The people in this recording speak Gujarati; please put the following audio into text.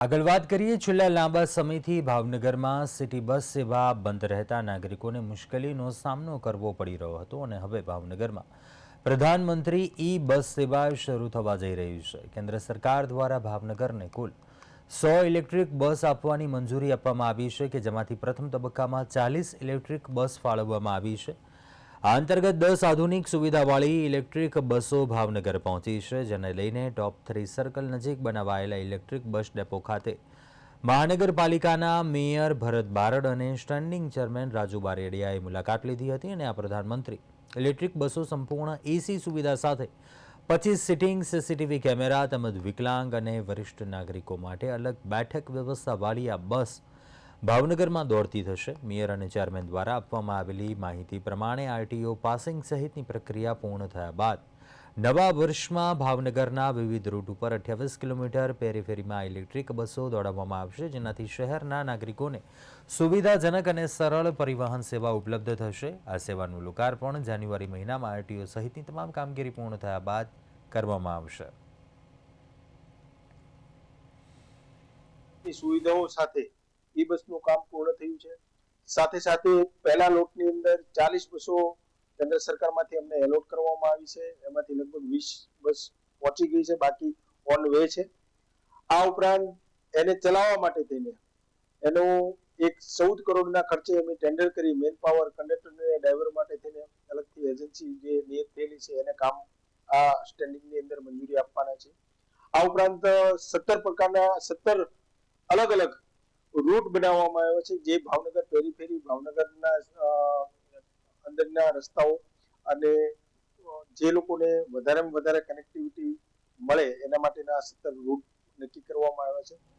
આગળ વાત કરીએ, છેલ્લા લાંબા સમયથી ભાવનગરમાં સિટી બસ સેવા બંધ રહેતા નાગરિકોને મુશ્કેલીનો સામનો કરવો પડી રહ્યો હતો અને હવે ભાવનગરમાં પ્રધાનમંત્રી ઈ બસ સેવા શરૂ થવા જઈ રહી છે. કેન્દ્ર સરકાર દ્વારા ભાવનગરને કુલ સો ઇલેક્ટ્રિક બસ આપવાની મંજૂરી આપવામાં આવી છે કે જેમાંથી પ્રથમ તબક્કામાં ચાલીસ ઇલેક્ટ્રિક બસ ફાળવવામાં આવી છે. આ અંતર્ગત દસ આધુનિક સુવિધાવાળી ઇલેક્ટ્રિક બસો ભાવનગર પહોંચી છે, જેને લઈને ટોપ થ્રી સર્કલ નજીક બનાવાયેલા ઇલેક્ટ્રિક બસ ડેપો ખાતે. મહાનગરપાલિકાના મેયર ભરત બારડ અને સ્ટેન્ડિંગ ચેરમેન રાજુ બારેડિયાએ મુલાકાત લીધી હતી અને આ પ્રધાનમંત્રી ઇલેક્ટ્રિક બસો સંપૂર્ણ એસી સુવિધા સાથે પચીસ સિટિંગ સીસીટીવી કેમેરા તેમજ વિકલાંગ અને વરિષ્ઠ નાગરિકો માટે અલગ બેઠક વ્યવસ્થાવાળી આ બસ ભાવનગરમાં દોડતી થશે. મેયર અને ચેરમેન દ્વારા આપવામાં આવેલી માહિતી પ્રમાણે આરટીઓ પાસિંગ સહિતની પ્રક્રિયા પૂર્ણ થયા બાદ નવા વર્ષમાં ભાવનગરના વિવિધ રૂટ ઉપર અઠ્યાવીસ કિલોમીટર પેરીફેરીમાં ઇલેક્ટ્રિક બસો દોડાવવામાં આવશે, જેનાથી શહેરના નાગરિકોને સુવિધાજનક અને સરળ પરિવહન સેવા ઉપલબ્ધ થશે. આ સેવાનું લોકાર્પણ જાન્યુઆરી મહિનામાં આરટીઓ સહિતની તમામ કામગીરી પૂર્ણ થયા બાદ કરવામાં આવશે. સુવિધાઓ સાથે ઈ બસનું કામ પૂર્ણ થયું છે. સાથે સાથે પહેલા લોટની અંદર ચાલીસ બસો કેન્દ્ર સરકારમાંથી અમને એલોટ કરવામાં આવી છે. એમાંથી લગભગ વીસ બસ પહોંચી ગઈ છે. બાકી ઓન વે છે. આ ઉપરાંત એને ચલાવવા માટે થઈને એનું એક ચૌદ કરોડના ખર્ચે અમે ટેન્ડર કરી મેન પાવર કંડક્ટર અને ડ્રાઈવર માટે થઈને અલગથી એજન્સી જે નિયત થયેલી છે એને કામ આ સ્ટેન્ડિંગની અંદર મંજૂરી આપવાના છે. આ ઉપરાંત સત્તર પ્રકારના સત્તર અલગ અલગ રૂટ બનાવવામાં આવ્યો છે, જે ભાવનગર પેરીફેરી ભાવનગરના અંદરના રસ્તાઓ અને જે લોકોને વધારેમાં વધારે કનેક્ટિવિટી મળે એના માટેના સત્તર રૂટ નક્કી કરવામાં આવ્યા છે.